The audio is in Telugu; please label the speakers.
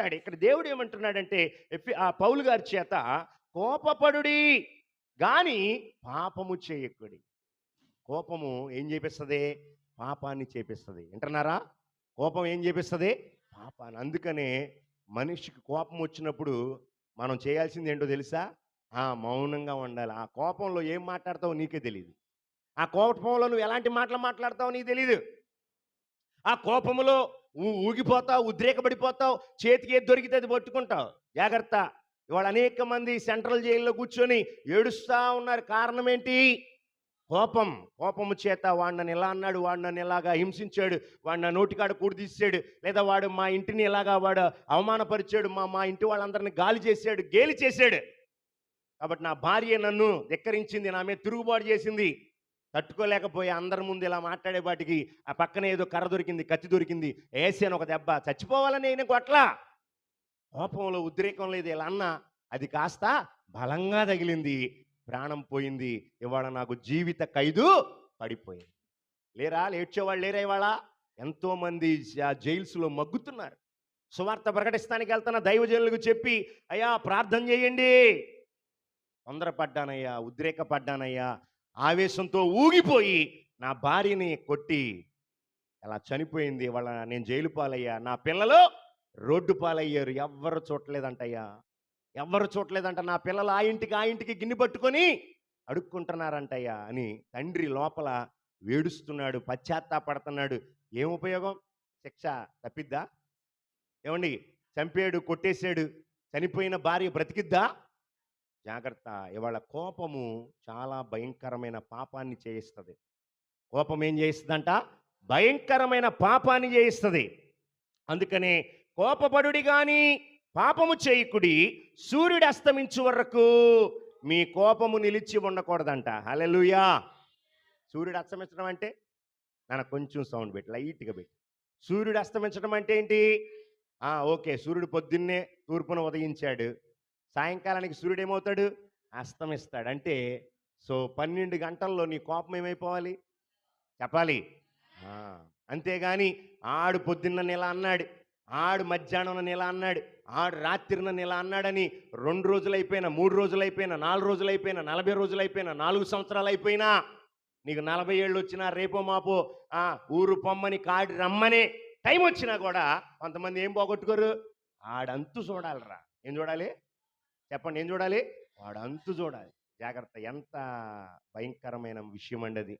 Speaker 1: ఉంటాడు. ఇక్కడ దేవుడు ఏమంటున్నాడంటే ఆ పౌలు గారి చేత కోపపడుడి గాని పాపము చేయకుడి. కోపము ఏం చేపిస్తుంది? పాపాన్ని చేపిస్తుంది. వింటున్నారా? కోపం ఏం చేపిస్తుంది? పాపాన్ని. అందుకనే మనిషికి కోపం వచ్చినప్పుడు మనం చేయాల్సింది ఏంటో తెలుసా? ఆ మౌనంగా ఉండాలి. ఆ కోపంలో ఏం మాట్లాడతావో నీకే తెలియదు ఆ కోపంలో నువ్వు ఎలాంటి మాటలు మాట్లాడతావో నీకు తెలియదు ఆ కోపములో ఊగిపోతావు ఉద్రేకపడిపోతావు చేతికి ఏది దొరికితే అది పట్టుకుంటావు. జాగ్రత్త. ఇవాళ అనేక మంది సెంట్రల్ జైల్లో కూర్చొని ఏడుస్తా ఉన్నారు. కారణం ఏంటి కోపం. కోపము చేత వాడు నన్ను ఇలా అన్నాడు వాడు నన్ను ఇలాగా హింసించాడు వాడు నా నోటికాడ కూడిదీసాడు లేదా వాడు మా ఇంటిని ఇలాగా వాడు అవమానపరిచాడు మా మా ఇంటి వాళ్ళందరిని గాలి చేశాడు గేలి చేశాడు. కాబట్టి నా భార్య నన్ను ధిక్కరించింది నా మీద తిరుగుబాటు చేసింది. తట్టుకోలేకపోయి అందరి ముందు ఇలా మాట్లాడే వాటికి ఆ పక్కన ఏదో కర్ర దొరికింది కత్తి దొరికింది వేసాను ఒక దెబ్బ. చచ్చిపోవాలని నేను కొట్లా. కోపంలో ఉద్రేకం లేదు ఇలా అన్న అది కాస్త బలంగా తగిలింది ప్రాణం పోయింది. ఇవాళ నాకు జీవిత ఖైదు పడిపోయింది. లేరా? లేడ్చేవాళ్ళు లేరా ఇవాళ? ఎంతోమంది జైల్స్లో మగ్గుతున్నారు. సువార్త ప్రకటిస్తానికి వెళ్తున్న దైవజనులకు చెప్పి అయ్యా ప్రార్థన చేయండి. తొందరపడ్డానయ్యా ఉద్రేకపడ్డానయ్యా ఆవేశంతో ఊగిపోయి నా భార్యని కొట్టి అలా చనిపోయింది వాళ్ళ నేను జైలు పాలయ్యా నా పిల్లలు రోడ్డు పాలయ్యారు ఎవ్వరు చూడలేదంటయ్యా ఎవ్వరు చూడలేదంట నా పిల్లలు ఆ ఇంటికి ఆ ఇంటికి గిన్నె పట్టుకొని అడుక్కుంటున్నారంటయ్యా అని తండ్రి లోపల వేడుస్తున్నాడు పశ్చాత్తాపడుతున్నాడు. ఏం ఉపయోగం? శిక్ష తప్పిద్దా? ఏమండి చంపాడు కొట్టేశాడు చనిపోయిన భార్య బ్రతికిద్దా? జాగ్రత్త. ఇవాళ కోపము చాలా భయంకరమైన పాపాన్ని చేయిస్తుంది. కోపం ఏం చేయిస్తుందంట? భయంకరమైన పాపాన్ని చేయిస్తుంది. అందుకనే కోపపడుడి కానీ పాపము చేయకుడి సూర్యుడు అస్తమించు వరకు మీ కోపము నిలిచి ఉండకూడదంట. హలెలుయా సూర్యుడు అస్తమించడం అంటే నన్ను కొంచెం సౌండ్ పెట్టి లైట్గా పెట్టి. సూర్యుడు అస్తమించడం అంటే ఏంటి? ఓకే సూర్యుడు పొద్దున్నే తూర్పున ఉదయించాడు. సాయంకాలానికి సూర్యుడు ఏమవుతాడు అస్తమిస్తాడు. అంటే సో పన్నెండు గంటల్లో నీ కోపం ఏమైపోవాలి? చెప్పాలి. అంతేగాని ఆడు పొద్దున్న నెల అన్నాడు ఆడు మధ్యాహ్నం నెల అన్నాడు ఆడు రాత్రిన నెల అన్నాడని రెండు రోజులైపోయినా మూడు రోజులు నాలుగు రోజులు నలభై రోజులు నాలుగు సంవత్సరాలు అయిపోయినా నీకు నలభై ఏళ్ళు వచ్చినా రేపో మాపో ఆ, ఊరు పొమ్మని కాడి రమ్మని టైం వచ్చినా కూడా కొంతమంది ఏం పోగొట్టుకోరు? ఆడంతు చూడాలిరా. ఏం చూడాలి? చెప్పండి ఏం చూడాలి? వాడు అంతు చూడాలి. జాగ్రత్త. ఎంత భయంకరమైన విషయం అండి అది